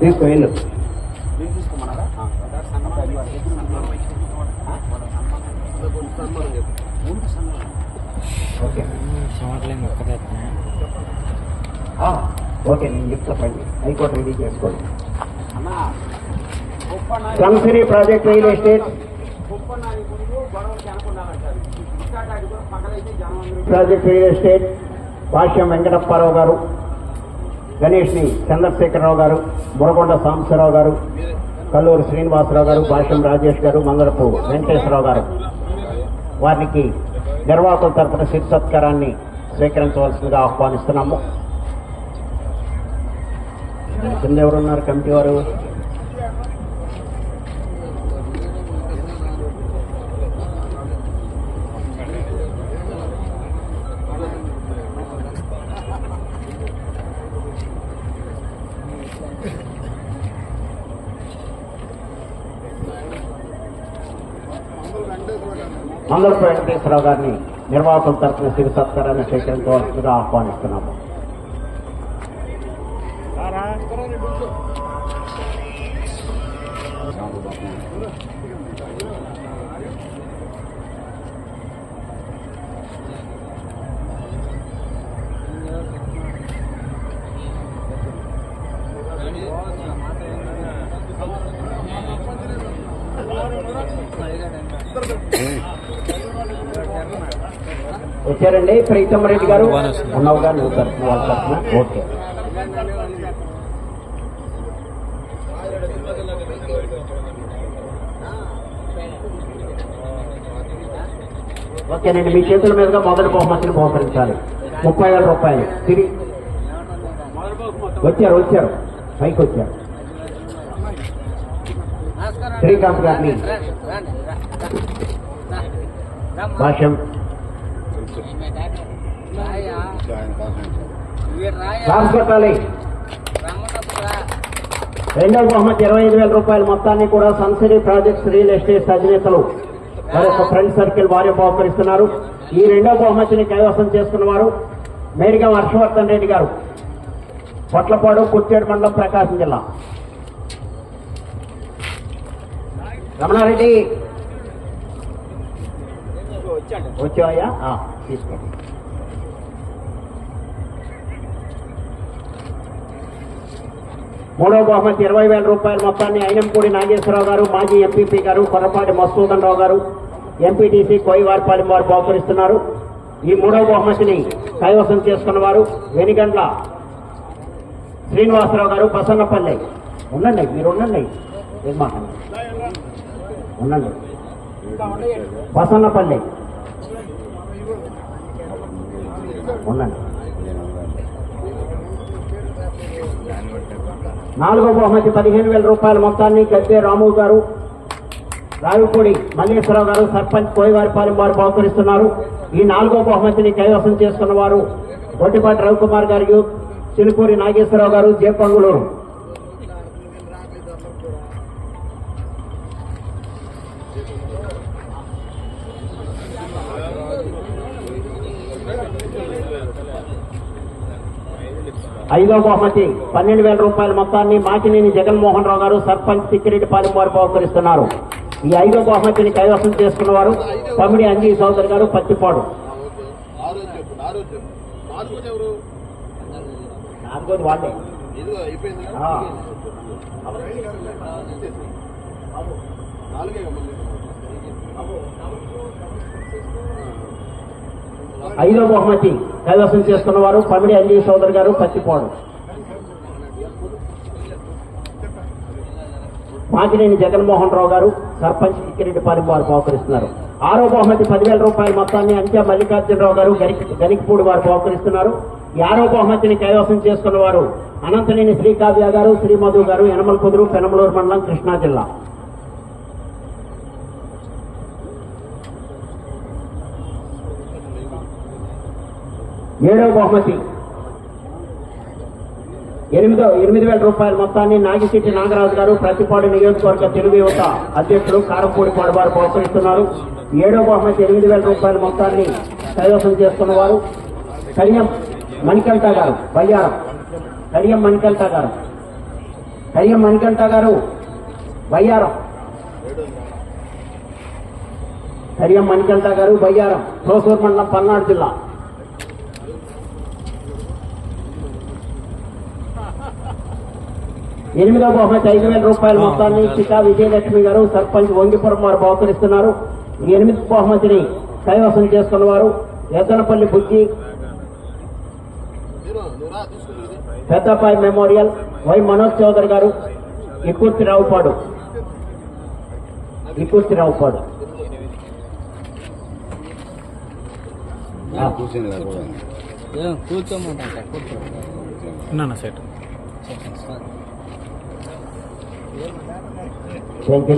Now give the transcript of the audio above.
తీసుకో వెళ్ళు okay. Okay నేను చెప్తా పండి హైకోర్టు రెడీ చేసుకోండి. Samsiri project real estate. Project real estate Bhashyam Venkatapparao గారు. గణేష్ని చంద్రశేఖరరావు గారు బురకొండ సాంబశివరావు గారు కల్లూరు శ్రీనివాసరావు గారు భాష్యం రాజేష్ గారు మంగళపు వెంకటేశ్వరరావు గారు. వారికి నిర్వాహకుల తరఫున శిర్ సత్కారాన్ని స్వీకరించవలసిందిగా ఆహ్వానిస్తున్నాము. కింద ఎవరున్నారు? కమిటీ వారు? మంగళపు వెంకటేశ్వరరావు గారిని నిర్వాహకుల తరపున శిర్ సత్కారాన్ని స్వీకరించవలసిందిగా ఆహ్వానిస్తున్నాము Thank you. వచ్చారండి ప్రీతమ్ రెడ్డి గారు ఉన్నావుగా నువ్వు తరఫున వాళ్ళ తరఫున ఓకే. ఓకేనండి మీ చేతుల మీదుగా మొదటి బహుమతిని బహుకరించాలి. ముప్పై వేల రూపాయలు. తిరిగి. వచ్చారు వచ్చారు. పైకి వచ్చారు. శ్రీకాంత్ గారిని. భాష్యం. రామకట్టాలి రెండవ బహుమతి ఇరవై ఐదు వేల రూపాయల మొత్తాన్ని కూడా సన్సిరీ ప్రాజెక్ట్స్ రియల్ ఎస్టేట్ అధినేతలు వారి యొక్క ఫ్రెండ్ సర్కిల్ వారే బహుకరిస్తున్నారు ఈ రెండవ బహుమతిని కైవసం చేసుకున్న వారు మేడిగా హర్షవర్ధన్ రెడ్డి గారు. పొట్లపాడు కుర్చేడు మండలం ప్రకాశం జిల్లా. రమణారెడ్డి. వచ్చావయ్యా? తీసుకోండి. మూడో బహుమతి ఇరవై వేల రూపాయల మొత్తాన్ని అయినంపూడి నాగేశ్వరరావు గారు మాజీ ఎంపీపీ గారు కొరపాటి మసూదన్ రావు గారు ఎంపీటీసీ కోయివారిపాలెం వారు బహుకరిస్తున్నారు. ఈ మూడవ బహుమతిని కైవసం చేసుకున్న వారు వెనిగండ్ల శ్రీనివాసరావు గారు ప్రసన్నపల్లి ఉండండి మీరు ఉండండి నిర్మాణం ఉండండి. ప్రసన్నపల్లి ఉండండి. నాలుగో బహుమతి పదిహేను వేల రూపాయల మొత్తాన్ని గద్దె రాము గారు రావిపూడి మల్లేశ్వరరావు గారు సర్పంచ్ కోయవారిపాలెం వారు బహుకరిస్తున్నారు. ఈ నాలుగో బహుమతిని కైవసం చేస్తున్న వారు బొట్టిపాటి రవికుమార్ గారు చిలుకూరి నాగేశ్వరరావు గారు జేపంగులూరు ఐదో బహుమతి. పన్నెండు వేల రూపాయల మొత్తాన్ని మాకినేని జగన్మోహన్ రావు గారు సర్పంచ్ తిక్కిరెడ్డిపాలెం వారు బహుకరిస్తున్నారు. ఈ ఐదో బహుమతిని కైవసం చేసుకున్న వారు పమిడి అంజీ చౌదరి గారు పత్తిపాడు. నాలుగోది వాళ్ళే. నాలుగే. ఐదో బహుమతి కైవసం చేసుకున్న వారు పమిడి అంజీ సోదరు గారు పత్తిపోడు. మాకినేని జగన్మోహన్ రావు గారు సర్పంచ్ కిక్కిరెడ్డిపాలెం వారు బహుకరిస్తున్నారు. ఆరో బహుమతి పదివేల రూపాయల మొత్తాన్ని అంత్య మల్లికార్జునరావు గారు గరికి గనికిపూడి వారు బహుకరిస్తున్నారు. ఈ ఆరో బహుమతిని కైవసం చేసుకున్న వారు అనంతనేని శ్రీకావ్య గారు శ్రీమధు గారు యనమల కుదురు పెనమలూరు మండలం కృష్ణా జిల్లా. ఏడో బహుమతి. ఎనిమిదో ఎనిమిది వేల రూపాయల మొత్తాన్ని నాగిశెట్టి నాగరాజు గారు ప్రతిపాడు నియోజకవర్గ తెలుగు యువత అధ్యక్షుడు కారంపూడి వారు ప్రోత్సహిస్తున్నారు. ఏడో బహుమతి ఎనిమిది వేల రూపాయల మొత్తాన్ని కైవసం చేస్తున్న వారు కడియం మణికంఠ గారు బయ్యారం. కడియం మణికంఠ గారు. కడియం మణికంఠ గారు బయ్యారం. కడియం మణికంఠ గారు బయ్యారం. రోసూర్ మండలం పల్నాడు జిల్లా. ఎనిమిదో బహుమతి ఐదు వేల రూపాయల మొత్తాన్ని చికా విజయలక్ష్మి గారు సర్పంచ్ వంగిపురం వారు బహుకరిస్తున్నారు. ఈ ఎనిమిది బహుమతిని కైవసం చేసుకున్న వారు ఎద్దనపల్లి బుజ్జి తీసుకుంటుంది పెద్దపాయి మెమోరియల్ వై మనోజ్ చౌదరి గారు ఇక్కుర్తి రావుపాడు. ఇక్కుర్తి రావుపాడు. కూర్చోమంట కూర్చో. ఉన్నాను సెట్ థ్యాంక్